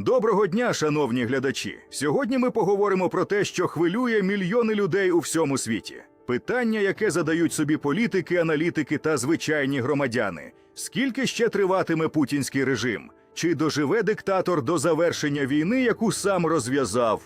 Доброго дня, шановні глядачі. Сьогодні ми поговоримо про те, що хвилює мільйони людей у всьому світі. Питання, яке задають собі політики, аналітики та звичайні громадяни: скільки ще триватиме путінський режим? Чи доживе диктатор до завершення війни, яку сам розв'язав?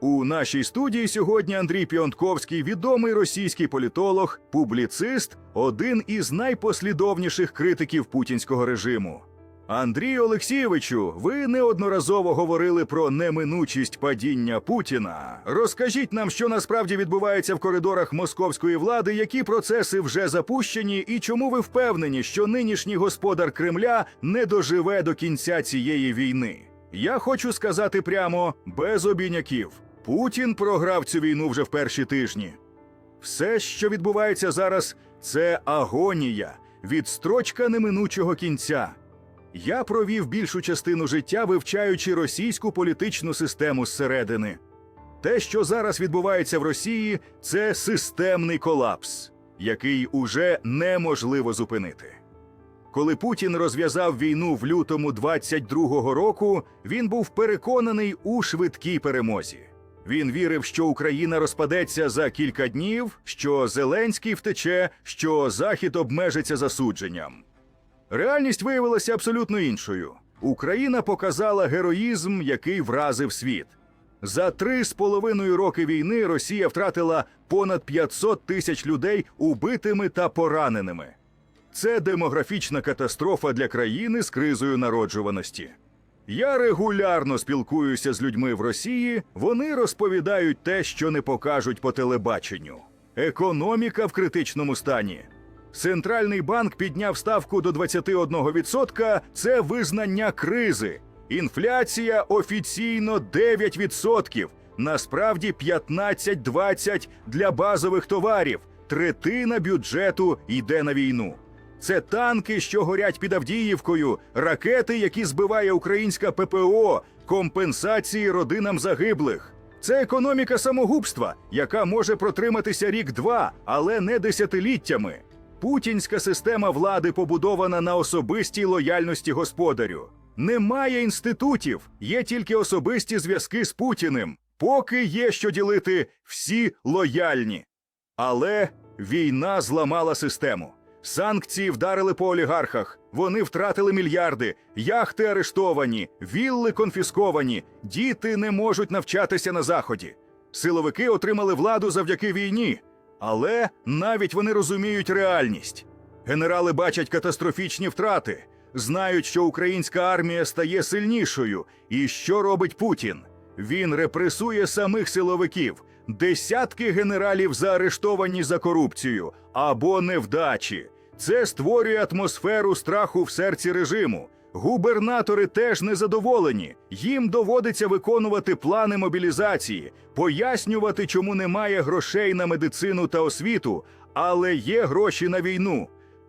У нашій студії сьогодні Андрій Піонтковський, відомий російський політолог, публіцист, один із найпослідовніших критиків путінського режиму. Андрій Олексійовичу, ви неодноразово говорили про неминучість падіння Путіна. Розкажіть нам, що насправді відбувається в коридорах московської влади, які процеси вже запущені, і чому ви впевнені, що нинішній господар Кремля не доживе до кінця цієї війни? Я хочу сказати прямо без обійняків. Путін програв цю війну вже в перші тижні. Все, що відбувається зараз, це агонія, відстрочка неминучого кінця. Я провів більшу частину життя, вивчаючи російську політичну систему зсередини. Те, що зараз відбувається в Росії, це системний колапс, який уже неможливо зупинити. Коли Путін розв'язав війну в лютому 22-го року, він був переконаний у швидкій перемозі. Він вірив, що Україна розпадеться за кілька днів, що Зеленський втече, що Захід обмежиться засудженням. Реальність виявилася абсолютно іншою. Україна показала героїзм, який вразив світ. За три з половиною роки війни Росія втратила понад 500 тисяч людей убитими та пораненими. Це демографічна катастрофа для країни з кризою народжуваності. Я регулярно спілкуюся з людьми в Росії. Вони розповідають те, що не покажуть по телебаченню. Економіка в критичному стані. Центральний банк підняв ставку до 21%. Це визнання кризи. Інфляція офіційно 9%. Насправді 15-20 для базових товарів. Третина бюджету йде на війну. Це танки, що горять під Авдіївкою, ракети, які збиває українська ППО, компенсації родинам загиблих. Це економіка самогубства, яка може протриматися рік-два, але не десятиліттями. Путінська система влади побудована на особистій лояльності господарю. Немає інститутів, є тільки особисті зв'язки з Путіним. Поки є що ділити, всі лояльні. Але війна зламала систему. Санкції вдарили по олігархах. Вони втратили мільярди, яхти арештовані, вілли конфісковані, діти не можуть навчатися на заході. Силовики отримали владу завдяки війні, але навіть вони розуміють реальність. Генерали бачать катастрофічні втрати, знають, що українська армія стає сильнішою. І що робить Путін? Він репресує самих силовиків. Десятки генералів заарештовані за корупцію або невдачі. Це створює атмосферу страху в серці режиму. Губернатори теж незадоволені. Їм доводиться виконувати плани мобілізації, пояснювати, чому немає грошей на медицину та освіту, але є гроші на війну.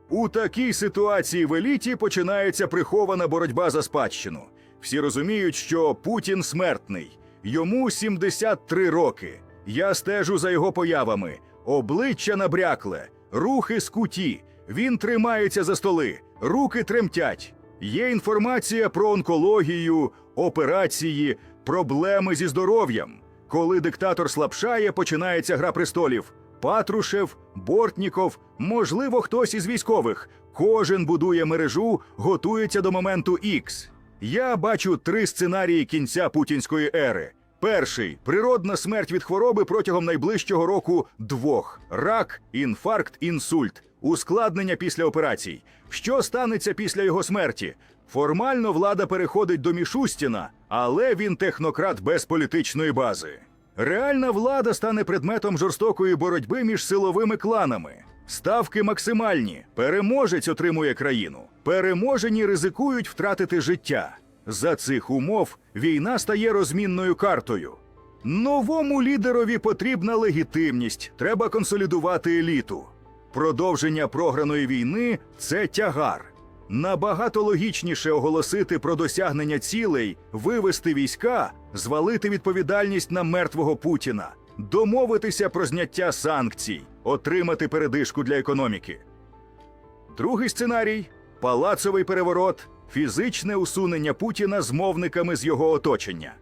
У такій ситуації в еліті починається прихована боротьба за спадщину. Всі розуміють, що Путін смертний, йому 73 роки. Я стежу за його появами. Обличчя набрякле, рухи скуті. Він тримається за столи, руки тремтять. Є інформація про онкологію, операції, проблеми зі здоров'ям. Коли диктатор слабшає, починається гра престолів. Патрушев, Бортніков, можливо, хтось із військових. Кожен будує мережу, готується до моменту Ікс. Я бачу три сценарії кінця путінської ери. Перший природна смерть від хвороби протягом найближчого року двох: рак, інфаркт, інсульт, ускладнення після операцій. Що станеться після його смерті? Формально влада переходить до Мішустіна, але він технократ без політичної бази. Реальна влада стане предметом жорстокої боротьби між силовими кланами. Ставки максимальні. Переможець отримує країну. Переможені ризикують втратити життя. За цих умов війна стає розмінною картою. Новому лідерові потрібна легітимність, треба консолідувати еліту. Продовження програної війни це тягар. Набагато логічніше оголосити про досягнення цілей, вивести війська, звалити відповідальність на мертвого Путіна, домовитися про зняття санкцій, отримати передишку для економіки. Другий сценарій палацовий переворот, фізичне усунення Путіна з мовниками з його оточення.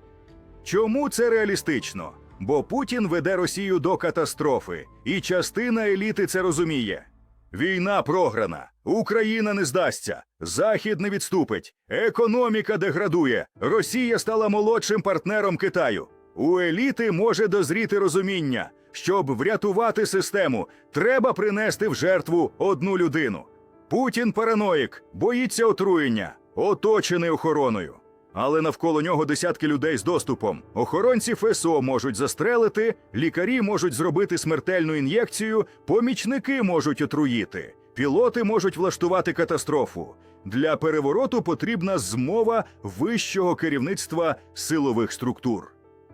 Чому це реалістично? Бо Путін веде Росію до катастрофи, і частина еліти це розуміє. Війна програна, Україна не здасться, Захід не відступить, економіка деградує, Росія стала молодшим партнером Китаю. У еліти може дозріти розуміння, щоб врятувати систему, треба принести в жертву одну людину. Путін параноїк, боїться отруєння, оточений охороною. Але навколо нього десятки людей з доступом. Охоронці ФСО можуть застрелити, лікарі можуть зробити смертельну ін'єкцію, помічники можуть отруїти, пілоти можуть влаштувати катастрофу. Для перевороту потрібна змова вищого керівництва силових структур.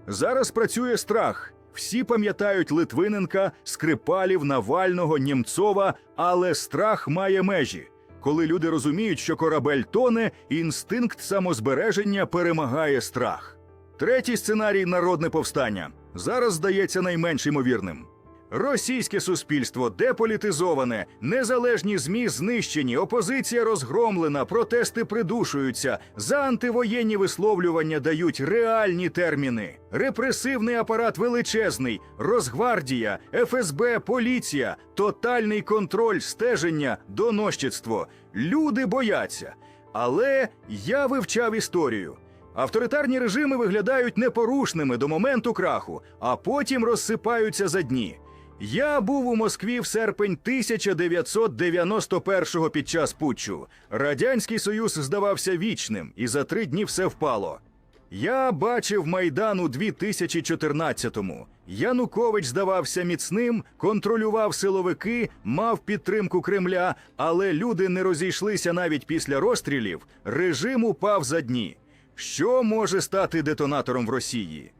Зараз працює страх. Всі пам'ятають Литвиненка, Скрипалів, Навального, Німцова, але страх має межі. Коли люди розуміють, що корабель тоне, інстинкт самозбереження перемагає страх. Третій сценарій народне повстання зараз здається найменш ймовірним. Російське суспільство деполітизоване, незалежні змі знищені, опозиція розгромлена, протести придушуються, за антивоєнні висловлювання дають реальні терміни. Репресивний апарат величезний, Росгвардія, ФСБ, поліція, тотальний контроль, стеження, доносчицтво. Люди бояться. Але я вивчав історію. Авторитарні режими виглядають непорушними до моменту краху, а потім розсипаються за дні. Я був у Москві в серпень 1991-го під час путчу. Радянський Союз здавався вічним, і за три дні все впало. Я бачив Майдан у 2014-му. Янукович здавався міцним, контролював силовики, мав підтримку Кремля, але люди не розійшлися навіть після розстрілів. Режим упав за дні. Що може стати детонатором в Росії?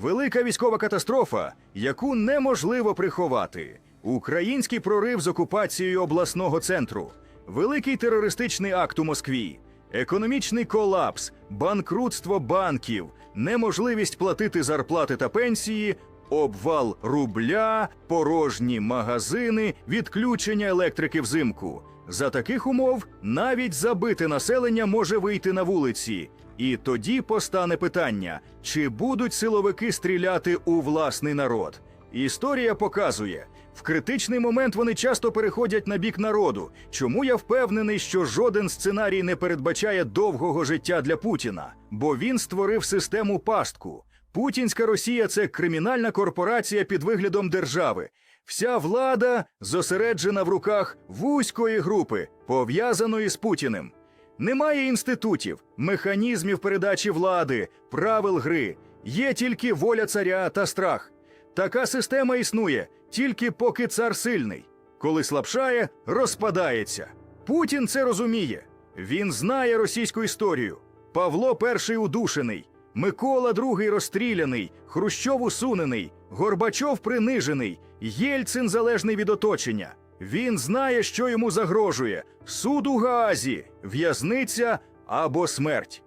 Велика військова катастрофа, яку неможливо приховати. Український прорив з окупацією обласного центру, великий терористичний акт у Москві, економічний колапс, банкрутство банків, неможливість платити зарплати та пенсії, обвал рубля, порожні магазини, відключення електрики взимку. За таких умов навіть забите населення може вийти на вулиці. І тоді постане питання: чи будуть силовики стріляти у власний народ? Історія показує, в критичний момент вони часто переходять на бік народу. Чому я впевнений, що жоден сценарій не передбачає довгого життя для Путіна, бо він створив систему пастку. Путінська Росія це кримінальна корпорація під виглядом держави. Вся влада зосереджена в руках вузької групи, пов'язаної з Путіним. Немає інститутів, механізмів передачі влади, правил гри. Є тільки воля царя та страх. Така система існує тільки поки цар сильний. Коли слабшає, розпадається. Путін це розуміє. Він знає російську історію. Павло І удушений, Микола II розстріляний, Хрущов усунений, Горбачов принижений, Єльцин залежний від оточення. Він знає, що йому загрожує: суд у Гаазі, в'язниця або смерть.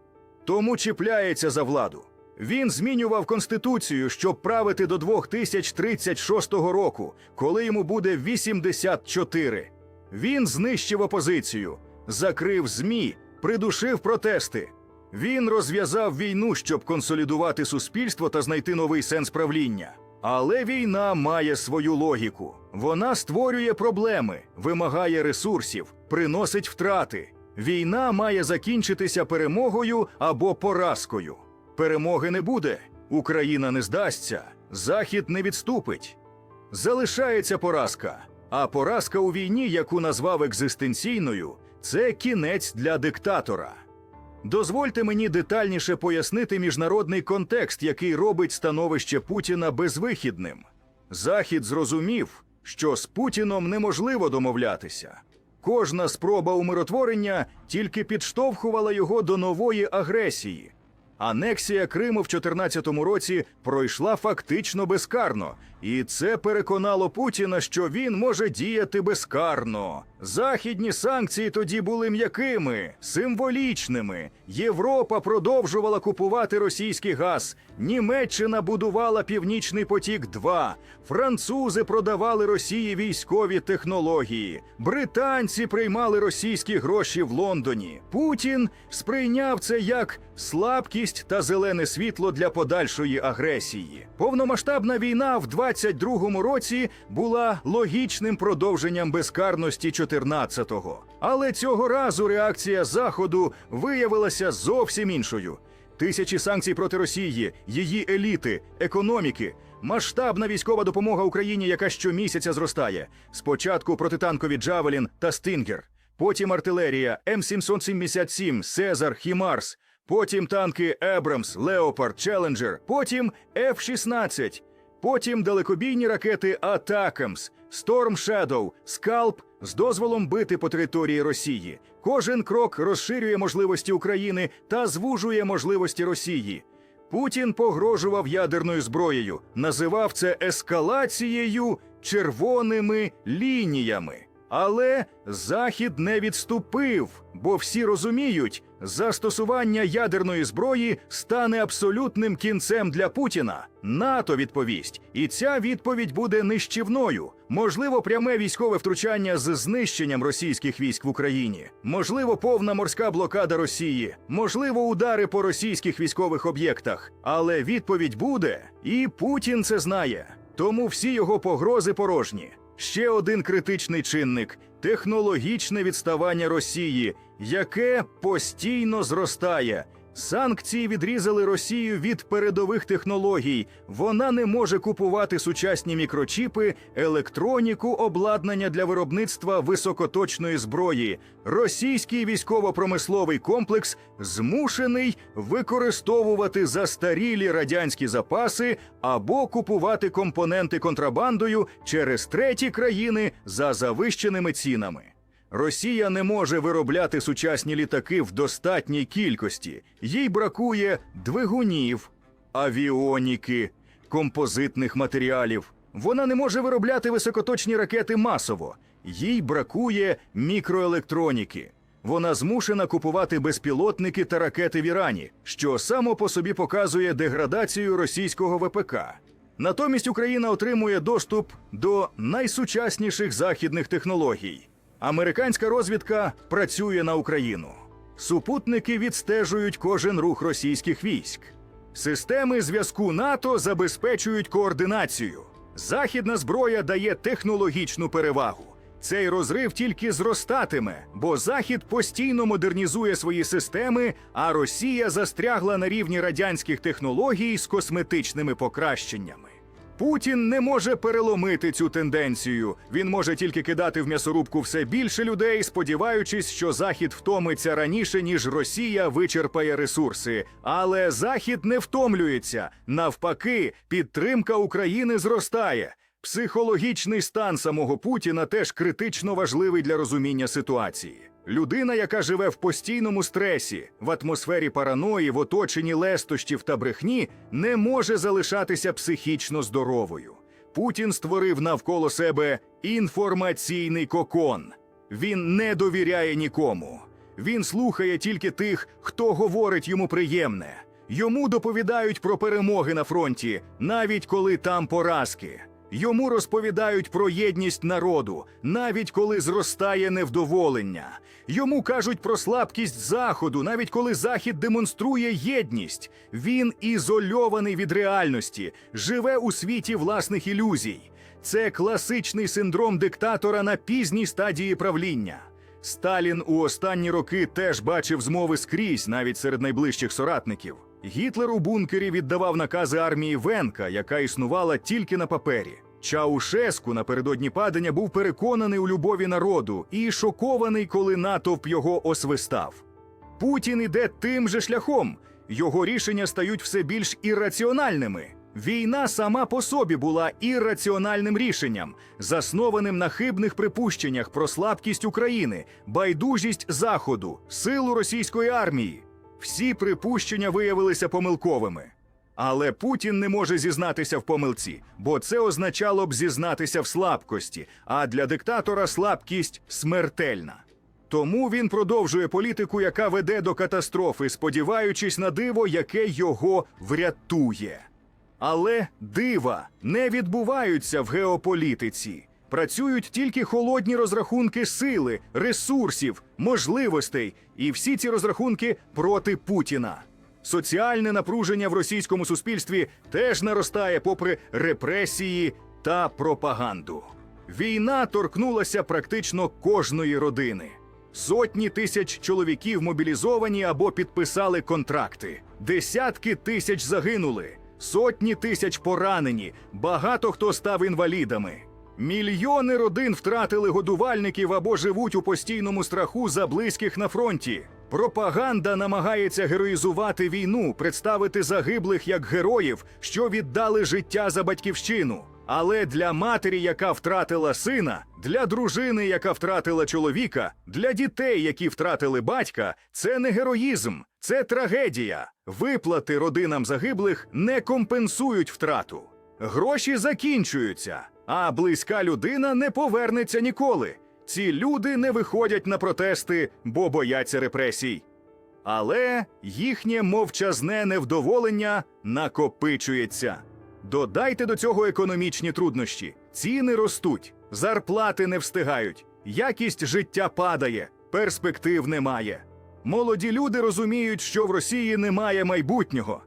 Тому чіпляється за владу. Він змінював конституцію, щоб правити до 2036 року, коли йому буде 84. Він знищив опозицію, закрив ЗМІ, придушив протести. Він розв'язав війну, щоб консолідувати суспільство та знайти новий сенс правління. Але війна має свою логіку. Вона створює проблеми, вимагає ресурсів, приносить втрати. Війна має закінчитися перемогою або поразкою. Перемоги не буде, Україна не здасться, Захід не відступить. Залишається поразка. А поразка у війні, яку назвав екзистенційною, це кінець для диктатора. Дозвольте мені детальніше пояснити міжнародний контекст, який робить становище Путіна безвихідним. Захід зрозумів, що з Путіном неможливо домовлятися. Кожна спроба умиротворення тільки підштовхувала його до нової агресії. Анексія Криму в 2014 році пройшла фактично безкарно, і це переконало Путіна, що він може діяти безкарно. Західні санкції тоді були м'якими, символічними. Європа продовжувала купувати російський газ. Німеччина будувала Північний потік. 2 французи продавали Росії військові технології. Британці приймали російські гроші в Лондоні. Путін сприйняв це як слабкість та зелене світло для подальшої агресії. Повномасштабна війна в 22-му році була логічним продовженням безкарності 14-го. Але цього разу реакція Заходу виявилася зовсім іншою. Тисячі санкцій проти Росії, її еліти, економіки, масштабна військова допомога Україні, яка щомісяця зростає. Спочатку протитанкові Джавелін та Стингер, потім артилерія М777, Сезар, Хімарс, потім танки Ебрамс, Леопард, Челенджер, потім Ф-16, потім далекобійні ракети Атакамс, Storm Shadow, Скалп з дозволом бити по території Росії. Кожен крок розширює можливості України та звужує можливості Росії. Путін погрожував ядерною зброєю, називав це ескалацією червоними лініями. Але Захід не відступив, бо всі розуміють, застосування ядерної зброї стане абсолютним кінцем для Путіна. НАТО відповість, і ця відповідь буде нищівною. Можливо, пряме військове втручання з знищенням російських військ в Україні, можливо, повна морська блокада Росії, можливо, удари по російських військових об'єктах. Але відповідь буде, і Путін це знає. Тому всі його погрози порожні. Ще один критичний чинник технологічне відставання Росії, яке постійно зростає. Санкції відрізали Росію від передових технологій. Вона не може купувати сучасні мікрочіпи, електроніку, обладнання для виробництва високоточної зброї. Російський військово-промисловий комплекс змушений використовувати застарілі радянські запаси або купувати компоненти контрабандою через треті країни за завищеними цінами. Росія не може виробляти сучасні літаки в достатній кількості. Їй бракує двигунів, авіоніки, композитних матеріалів. Вона не може виробляти високоточні ракети масово. Їй бракує мікроелектроніки. Вона змушена купувати безпілотники та ракети в Ірані, що само по собі показує деградацію російського ВПК. Натомість Україна отримує доступ до найсучасніших західних технологій. Американська розвідка працює на Україну. Супутники відстежують кожен рух російських військ. Системи зв'язку НАТО забезпечують координацію. Західна зброя дає технологічну перевагу. Цей розрив тільки зростатиме, бо Захід постійно модернізує свої системи, а Росія застрягла на рівні радянських технологій з косметичними покращеннями. Путін не може переломити цю тенденцію. Він може тільки кидати в м'ясорубку все більше людей, сподіваючись, що Захід втомиться раніше, ніж Росія вичерпає ресурси. Але Захід не втомлюється. Навпаки, підтримка України зростає. Психологічний стан самого Путіна теж критично важливий для розуміння ситуації. Людина, яка живе в постійному стресі, в атмосфері параної, в оточенні лестощів та брехні, не може залишатися психічно здоровою. Путін створив навколо себе інформаційний кокон. Він не довіряє нікому. Він слухає тільки тих, хто говорить йому приємне. Йому доповідають про перемоги на фронті, навіть коли там поразки. Йому розповідають про єдність народу, навіть коли зростає невдоволення. Йому кажуть про слабкість Заходу, навіть коли Захід демонструє єдність. Він ізольований від реальності, живе у світі власних ілюзій. Це класичний синдром диктатора на пізній стадії правління. Сталін у останні роки теж бачив змови скрізь, навіть серед найближчих соратників. Гітлер у бункері віддавав накази армії Венка, яка існувала тільки на папері. Чаушеску напередодні падання був переконаний у любові народу і шокований, коли натовп його освистав. Путін іде тим же шляхом. Його рішення стають все більш ірраціональними. Війна сама по собі була ірраціональним рішенням, заснованим на хибних припущеннях про слабкість України, байдужість Заходу, силу російської армії. Всі припущення виявилися помилковими. Але Путін не може зізнатися в помилці, бо це означало б зізнатися в слабкості, а для диктатора слабкість смертельна. Тому він продовжує політику, яка веде до катастрофи, сподіваючись на диво, яке його врятує. Але дива не відбуваються в геополітиці. Працюють тільки холодні розрахунки сили, ресурсів, можливостей, і всі ці розрахунки проти Путіна. Соціальне напруження в російському суспільстві теж наростає попри репресії та пропаганду. Війна торкнулася практично кожної родини. Сотні тисяч чоловіків мобілізовані або підписали контракти. Десятки тисяч загинули, сотні тисяч поранені, багато хто став інвалідами. Мільйони родин втратили годувальників або живуть у постійному страху за близьких на фронті. Пропаганда намагається героїзувати війну, представити загиблих як героїв, що віддали життя за батьківщину. Але для матері, яка втратила сина, для дружини, яка втратила чоловіка, для дітей, які втратили батька, це не героїзм, це трагедія. Виплати родинам загиблих не компенсують втрату. Гроші закінчуються, а близька людина не повернеться ніколи. Ці люди не виходять на протести, бо бояться репресій. Але їхнє мовчазне невдоволення накопичується. Додайте до цього економічні труднощі. Ціни ростуть, зарплати не встигають, якість життя падає, перспектив немає. Молоді люди розуміють, що в Росії немає майбутнього.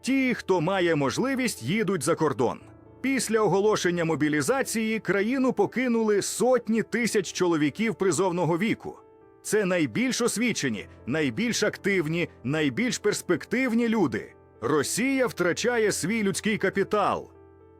Ті, хто має можливість, їдуть за кордон. Після оголошення мобілізації країну покинули сотні тисяч чоловіків призовного віку. Це найбільш освічені, найбільш активні, найбільш перспективні люди. Росія втрачає свій людський капітал.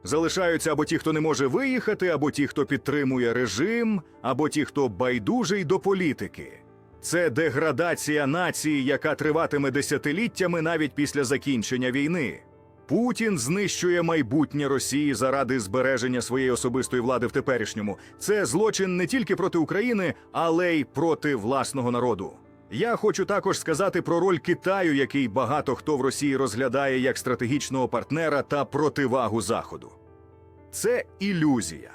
Залишаються або ті, хто не може виїхати, або ті, хто підтримує режим, або ті, хто байдужий до політики. Це деградація нації, яка триватиме десятиліттями навіть після закінчення війни. Путін знищує майбутнє Росії заради збереження своєї особистої влади в теперішньому. Це злочин не тільки проти України, але й проти власного народу. Я хочу також сказати про роль Китаю, який багато хто в Росії розглядає як стратегічного партнера та противагу Заходу. Це ілюзія.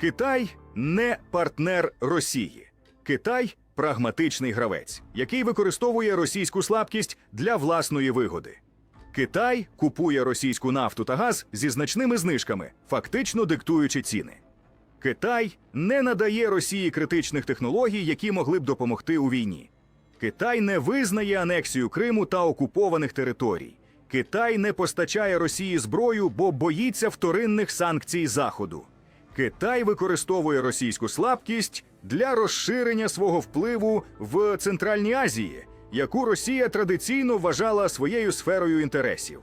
Китай не партнер Росії. Китай прагматичний гравець, який використовує російську слабкість для власної вигоди. Китай купує російську нафту та газ зі значними знижками, фактично диктуючи ціни. Китай не надає Росії критичних технологій, які могли б допомогти у війні. Китай не визнає анексію Криму та окупованих територій. Китай не постачає Росії зброю, бо боїться вторинних санкцій Заходу. Китай використовує російську слабкість для розширення свого впливу в Центральній Азії, яку Росія традиційно вважала своєю сферою інтересів.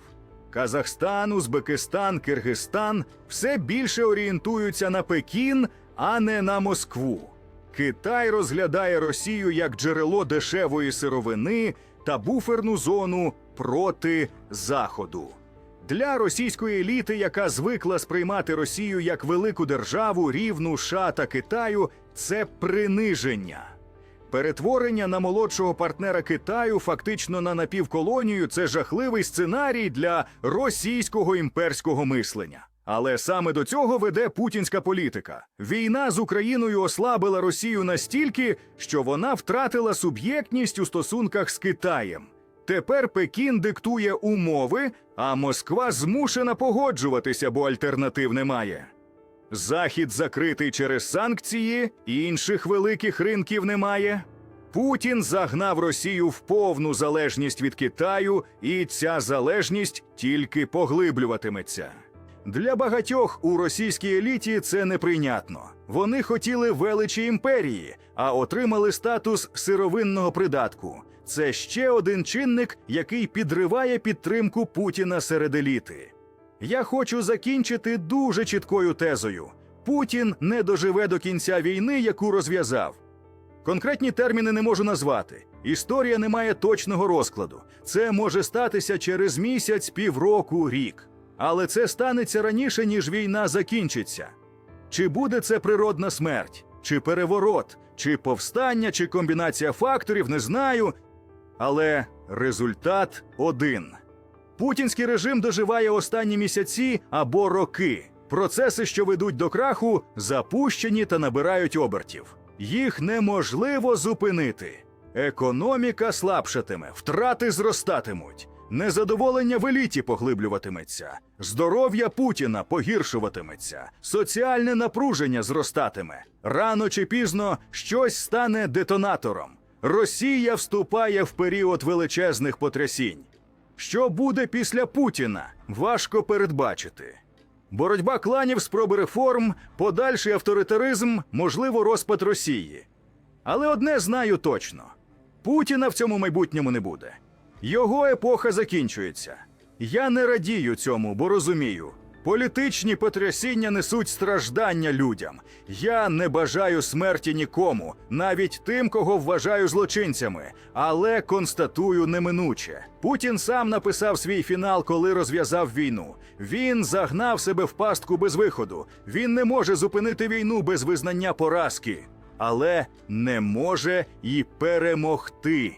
Казахстан, Узбекистан, Киргизстан все більше орієнтуються на Пекін, а не на Москву. Китай розглядає Росію як джерело дешевої сировини та буферну зону проти Заходу. Для російської еліти, яка звикла сприймати Росію як велику державу, рівну США та Китаю, це приниження. Перетворення на молодшого партнера Китаю фактично на напівколонію це жахливий сценарій для російського імперського мислення. Але саме до цього веде путінська політика. Війна з Україною ослабила Росію настільки, що вона втратила суб'єктність у стосунках з Китаєм. Тепер Пекін диктує умови, а Москва змушена погоджуватися, бо альтернатив немає. Захід закритий через санкції, інших великих ринків немає. Путін загнав Росію в повну залежність від Китаю, і ця залежність тільки поглиблюватиметься. Для багатьох у російській еліті це неприйнятно. Вони хотіли величі імперії, а отримали статус сировинного придатку. Це ще один чинник, який підриває підтримку Путіна серед еліти. Я хочу закінчити дуже чіткою тезою: Путін не доживе до кінця війни, яку розв'язав. Конкретні терміни не можу назвати. Історія не має точного розкладу. Це може статися через місяць, півроку, рік. Але це станеться раніше, ніж війна закінчиться. Чи буде це природна смерть, чи переворот, чи повстання, чи комбінація факторів, не знаю. Але результат один. Путінський режим доживає останні місяці або роки. Процеси, що ведуть до краху, запущені та набирають обертів. Їх неможливо зупинити. Економіка слабшатиме, втрати зростатимуть, незадоволення в еліті поглиблюватиметься, здоров'я Путіна погіршуватиметься, соціальне напруження зростатиме. Рано чи пізно щось стане детонатором. Росія вступає в період величезних потрясінь. Що буде після Путіна, важко передбачити. Боротьба кланів, спроби реформ, подальший авторитаризм, можливо, розпад Росії. Але одне знаю точно: Путіна в цьому майбутньому не буде. Його епоха закінчується. Я не радію цьому, бо розумію. Політичні потрясіння несуть страждання людям. Я не бажаю смерті нікому, навіть тим, кого вважаю злочинцями, але констатую неминуче. Путін сам написав свій фінал, коли розв'язав війну. Він загнав себе в пастку без виходу. Він не може зупинити війну без визнання поразки, але не може і перемогти.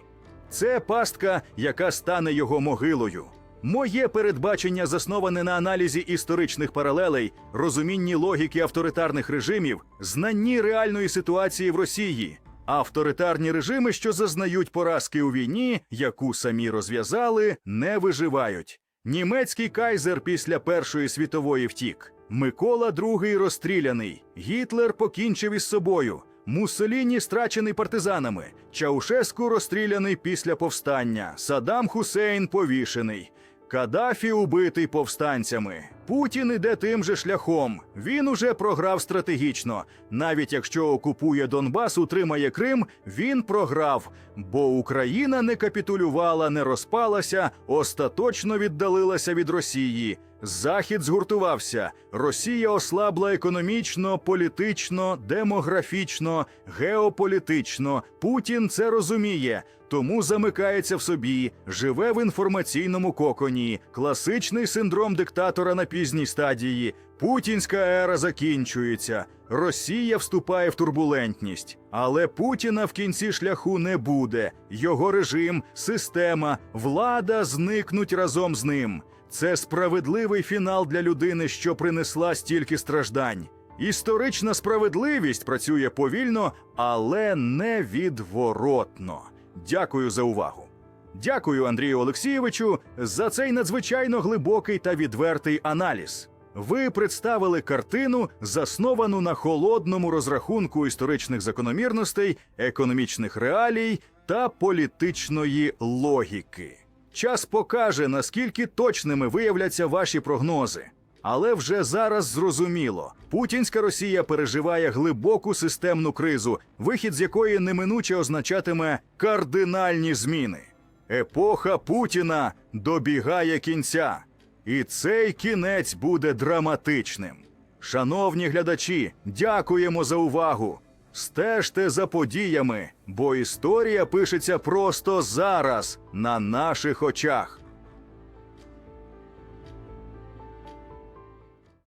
Це пастка, яка стане його могилою. Моє передбачення засноване на аналізі історичних паралелей, розумінні логіки авторитарних режимів, знанні реальної ситуації в Росії. Авторитарні режими, що зазнають поразки у війні, яку самі розв'язали, не виживають. Німецький кайзер після Першої світової втік. Микола II розстріляний. Гітлер покінчив із собою. Муссоліні страчений партизанами. Чаушеску розстріляний після повстання. Саддам Хусейн повішений. Каддафі убитий повстанцями. Путін іде тим же шляхом. Він уже програв стратегічно. Навіть якщо окупує Донбас, утримає Крим, він програв. Бо Україна не капітулювала, не розпалася, остаточно віддалилася від Росії. Захід згуртувався. Росія ослабла економічно, політично, демографічно, геополітично. Путін це розуміє, тому замикається в собі, живе в інформаційному коконі, класичний синдром диктатора на пізній стадії. Путінська ера закінчується. Росія вступає в турбулентність, але Путіна в кінці шляху не буде. Його режим, система, влада зникнуть разом з ним. Це справедливий фінал для людини, що принесла стільки страждань. Історична справедливість працює повільно, але невідворотно. Дякую за увагу. Дякую, Андрію Олексійовичу, за цей надзвичайно глибокий та відвертий аналіз. Ви представили картину, засновану на холодному розрахунку історичних закономірностей, економічних реалій та політичної логіки. Час покаже, наскільки точними виявляться ваші прогнози. Але вже зараз зрозуміло, путінська Росія переживає глибоку системну кризу, вихід з якої неминуче означатиме кардинальні зміни. Епоха Путіна добігає кінця, і цей кінець буде драматичним. Шановні глядачі, дякуємо за увагу. Стежте за подіями, бо історія пишеться просто зараз на наших очах.